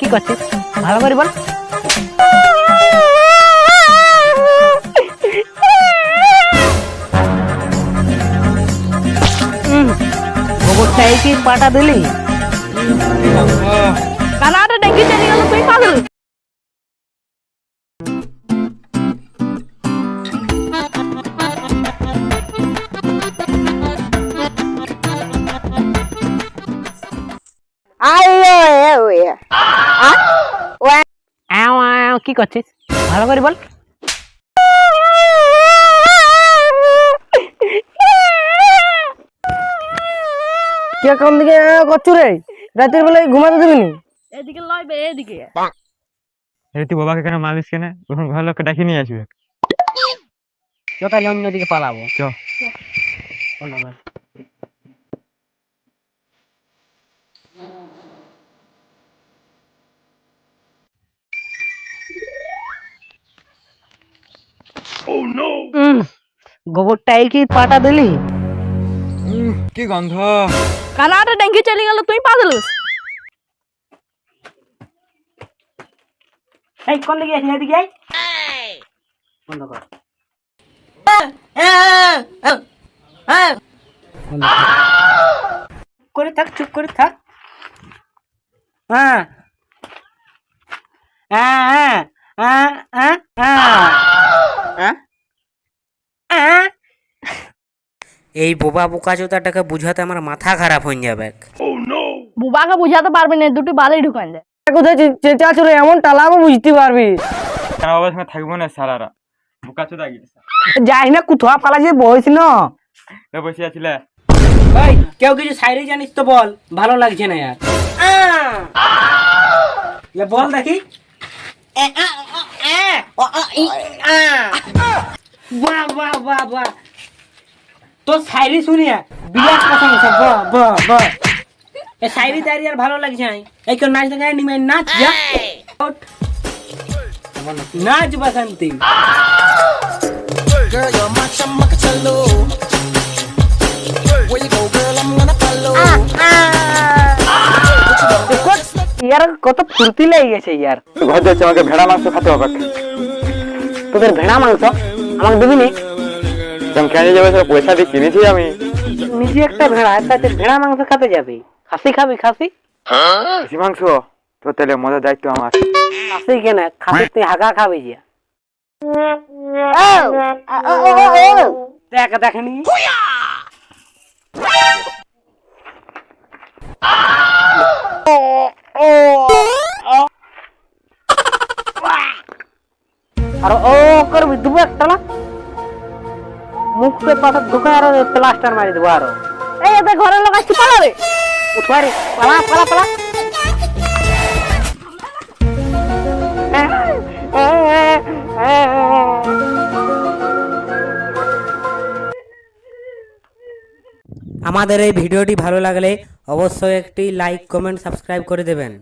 কি করছিস ভালো করে বল গোবরটাই কি পাটা দিলি কানাটা ডেঙ্গি চলে কি করছিস? ভালো করে বল। কে কোন দিকে করছু রে? রাতের বেলায় ঘুমাতে দিবি নি এদিকে লয় বে এদিকে। এই তুই বাবাকে কেন মারিস কেন? ওখানে ঘর লোককে ডাকি নিয়ে আসবে। চ তাহলে অন্যদিকে পালাবো। চ গোবরটাই কি পাটা দিলি? কি গন্ধ? কানাটা ডেঙ্গি চলে গেল তুই পা পাগল। এই কোন দিকে আসিস এদিকে আয়। বন্ধ কর। করে থাক চুপ করে থাক। হ্যাঁ। হ্যাঁ হ্যাঁ হ্যাঁ হ্যাঁ। হ্যাঁ। এই বোবা বোকাচোদাটাকে বুঝাতে আমার মাথা খারাপ হয়ে যাবে। বুবাকে বুঝাতে পারবি না দুটো বালি ঢুকান যায় কোথায় চেঁচা চুরে এমন টালাবো বুঝতে পারবি। কেন বাবার সঙ্গে থাকব না সারারা বোকা চোদা গিয়েছে যাই না কুথা ফালা যে বইস না। বসে আছিলে এই কেউ কিছু সাইরে জানিস তো বল ভালো লাগছে না यार লে বল দেখি। বাহ বাহ বাহ বাহ। তো শায়রি শুনিয়া বিরাট প্রশংসা বাহ বাহ বাহ এ শায়রি তাইরি আর ভালো লাগছে না। এই কেউ নাচ দেখায় নিমে নাচ যা। নাচ বাসন্তী Girl, you're my chamacatallo. Where you go, girl, I'm gonna follow. ইয়ার কত ফুর্তি লেগে গেছে ইয়ার। ঘর যাচ্ছে আমাকে ভেড়া মাংস খেতে হবে। তোদের ভেড়া মাংস আমাকে দিবি নি? কেন যাবে সেটা পয়সা দিয়ে কিনেছি আমি। নিজে একটা ভেড়া তাতে ভেড়া মাংস খেতে যাবি। খাসি খাবি খাসি? খাসি মাংস? তো তাহলে মজার দায়িত্ব আমার। খাসি কেন? খাসি তুই হাগা খাবি যে। দেখ দেখনি? আর ও করবি দেবো একটা না? ঢুকে আর প্লাস্টার মারি দেবো আরও। এই এতে ঘরের লোক আসছে পালা রে উঠবারি পালা পালা পালা। আমাদের এই ভিডিওটি ভালো লাগলে অবশ্যই একটি লাইক কমেন্ট সাবস্ক্রাইব করে দেবেন।